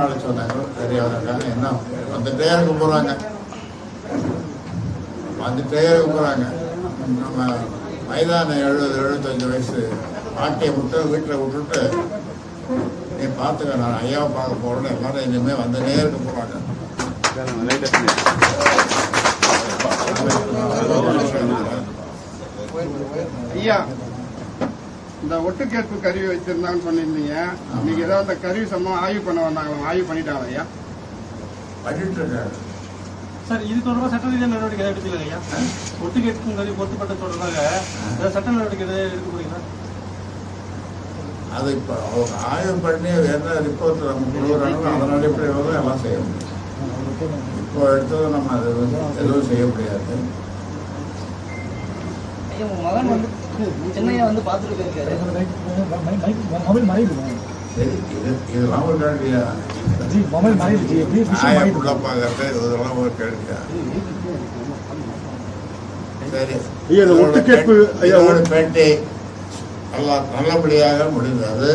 மாநாடு சொன்னாங்க தெரியாதவங்க என்ன? வந்துட்டே இருக்க போறாங்க. வந்துட்டே இருக்க போறாங்க. நம்ம மைதான எழுபது எழுபத்தஞ்சு வயசு பாட்டியை விட்டு வீட்டில் விட்டுட்டு நீ பார்த்துக்க நான் ஐயாவை பார்க்க போறேன்னு எல்லாரும் இனிமே வந்துட்டே இருக்க போறாங்க. ஐயா இந்த ஒட்டுக்கேற்பு கருவி வச்சிருந்தாங்கன்னு சொல்லியிருந்தீங்க இன்னைக்கு ஏதாவது அந்த கருவி சம்பவம் ஆய்வு பண்ண வந்தாங்க ஆய்வு பண்ணிட்டாங்க ஐயா? பண்ணிட்டு சார் இது தொடர்பாக சட்ட ரீதியான நடவடிக்கை எதாவது எடுத்துக்கல ஐயா? ஒட்டு கேட்கும் கருவி பொருத்தப்பட்ட தொடர்பாக ஏதாவது சட்ட நடவடிக்கை எதாவது எடுக்க போறீங்களா அது இப்போ அவங்க ஆய்வு பண்ணி என்ன ரிப்போர்ட் நம்ம கொடுக்குறாங்களோ அதன் அடிப்படையில் தான் எல்லாம் செய்ய முடியும். இப்போ எடுத்தது நம்ம அது வந்து எதுவும் செய்ய முடியாது. மகன் வந்து சென்னையை வந்து பார்த்துட்டு போயிருக்காரு. பேட்டி நல்லா நல்லபடியாக முடிந்தது.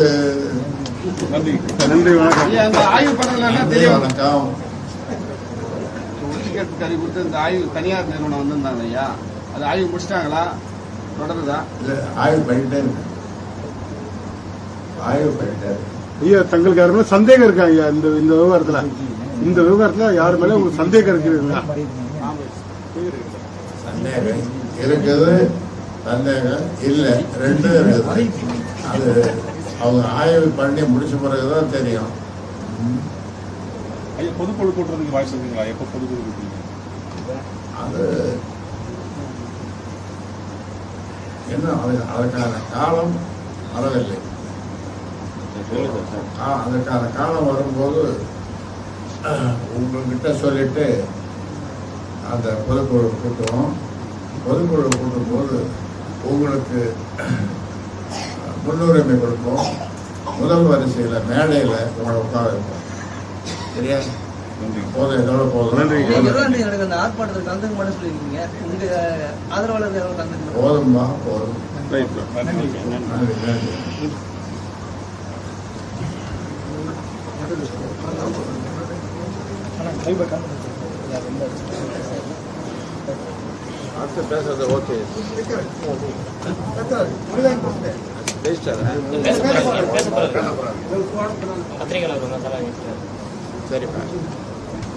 நன்றி. வணக்கம். ஐயா இந்த ஆய்வு பண்ணல என்ன நன்றி தெரியும். வணக்கம். ஒட்டுக்கேற்பு கருவி கொடுத்து இந்த ஆய்வு தனியார் நிறுவனம் வந்திருந்தாங்க ஐயா. அது ஆய்வு முடிச்சிட்டாங்களா? தொடருதா இல்ல ஆய்வு பண்ணிட்டே இருக்கு ஆய்வு பண்ணிட்டே ஐயா தங்களுக்கு யாருமே சந்தேகம் இருக்கா ஐயா இந்த இந்த விவகாரத்துல. இந்த விவகாரத்துல யாரு மேல உங்களுக்கு சந்தேகம் இருக்குங்களா சந்தேகம் இருக்குது சந்தேகம் இல்லை ரெண்டும் இருக்குது. அது அவங்க ஆய்வு பண்ணி முடிச்ச பிறகுதான் தெரியும். ஐயா பொதுக்குழு கூட்டுறதுக்கு வாய்ப்பு இருக்குங்களா? எப்போ பொதுக்குழு கூட்டுறீங்க? அது என்ன அது? அதுக்கான காலம் வரவில்லை. அதற்கான காலம் வரும்போது உங்ககிட்ட சொல்லிட்டு அந்த பொதுக்குழு கூட்டுவோம். பொதுக்குழு கூட்டும்போது உங்களுக்கு முன்னுரிமை கொடுப்போம். முதல் வரிசையில் மேடையில் உங்களை உட்கார வைப்போம். சரியா? போதும் இதோட போதும் நீங்க இருபதாம் போதும் பேசுறது ஓகே சரிப்பா